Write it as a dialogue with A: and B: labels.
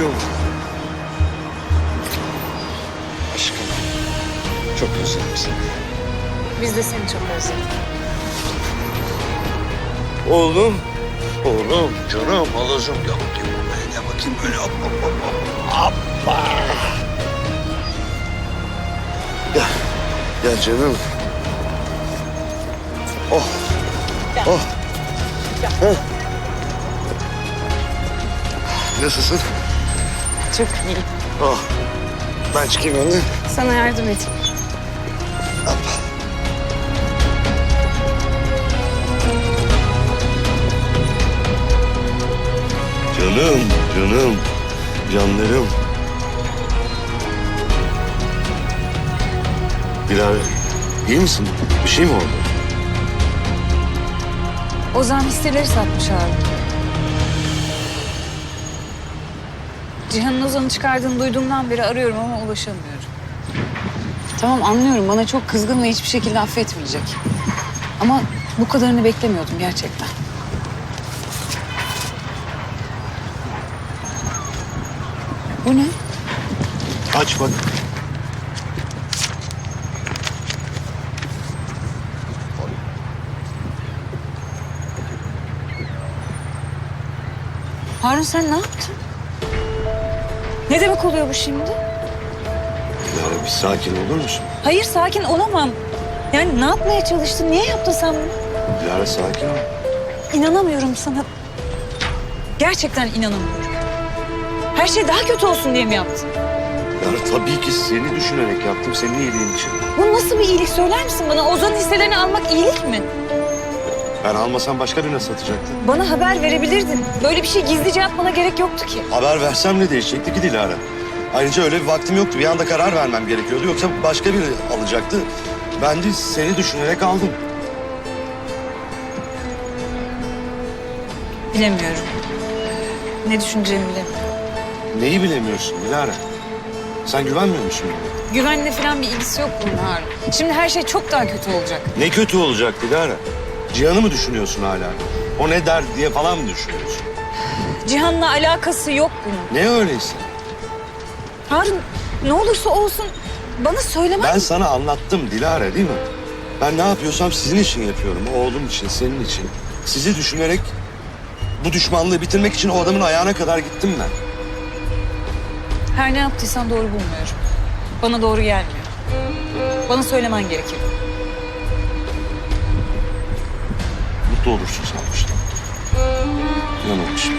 A: yol. Aşkım. Çok özledim seni. Biz de seni çok özledik. Oğlum. Oğlum canım alacım ya bakayım buraya gel bakayım böyle hop hop hop hop. Gel. Gel canım. Oh. Gel. Oh. Gel. Heh. Nasılsın?
B: Çok iyi.
A: Oh. Ben çıkayım önden.
B: Sana yardım edeyim.
A: Canım, canım, canlarım. Bilal, iyi misin? Bir şey mi oldu?
B: Ozan hisseleri satmış abi. Cihan'ın Ozan'ı çıkardığını duyduğumdan beri arıyorum ama ulaşamıyorum. Tamam anlıyorum bana çok kızgın ve hiçbir şekilde affetmeyecek. Ama bu kadarını beklemiyordum gerçekten. Bu ne?
A: Aç bak.
B: Harun sen ne yaptın? Ne demek oluyor bu şimdi?
A: Dilara bir sakin olur musun?
B: Hayır sakin olamam. Yani ne yapmaya çalıştın? Niye yaptın sen bunu?
A: Dilara sakin ol.
B: İnanamıyorum sana. Gerçekten inanamıyorum. Her şey daha kötü olsun diye mi yaptın?
A: Dilara tabii ki seni düşünerek yaptım, senin iyiliğin için.
B: Bu nasıl bir iyilik söyler misin bana? Ozan'ın hisselerini almak iyilik mi?
A: Ben almasam başka birine satacaktı.
B: Bana haber verebilirdin. Böyle bir şey gizlice yapmana gerek yoktu ki.
A: Haber versem ne değişecekti ki Dilara? Ayrıca öyle bir vaktim yoktu. Bir anda karar vermem gerekiyordu. Yoksa başka biri alacaktı. Ben de seni düşünerek aldım.
B: Bilemiyorum. Ne düşüneceğimi bilemiyorum.
A: Neyi bilemiyorsun Dilara? Sen güvenmiyor musun bana?
B: Güvenle falan bir ilgisi yok bunun Harun. Şimdi her şey çok daha kötü olacak.
A: Ne kötü olacak Dilara? Cihan'ı mı düşünüyorsun hala? O ne der diye falan mı düşünüyorsun?
B: Cihan'la alakası yok bunun.
A: Ne öyleyse?
B: Harun ne olursa olsun bana söylemen...
A: Ben sana anlattım Dilara değil mi? Ben ne yapıyorsam sizin için yapıyorum. Oğlum için, senin için. Sizi düşünerek bu düşmanlığı bitirmek için o adamın ayağına kadar gittim ben.
B: Her ne yaptıysan doğru bulmuyorum. Bana doğru gelmiyor. Bana söylemen gerekir.
A: Mutlu olursun sanmıştım. İnanmamışım.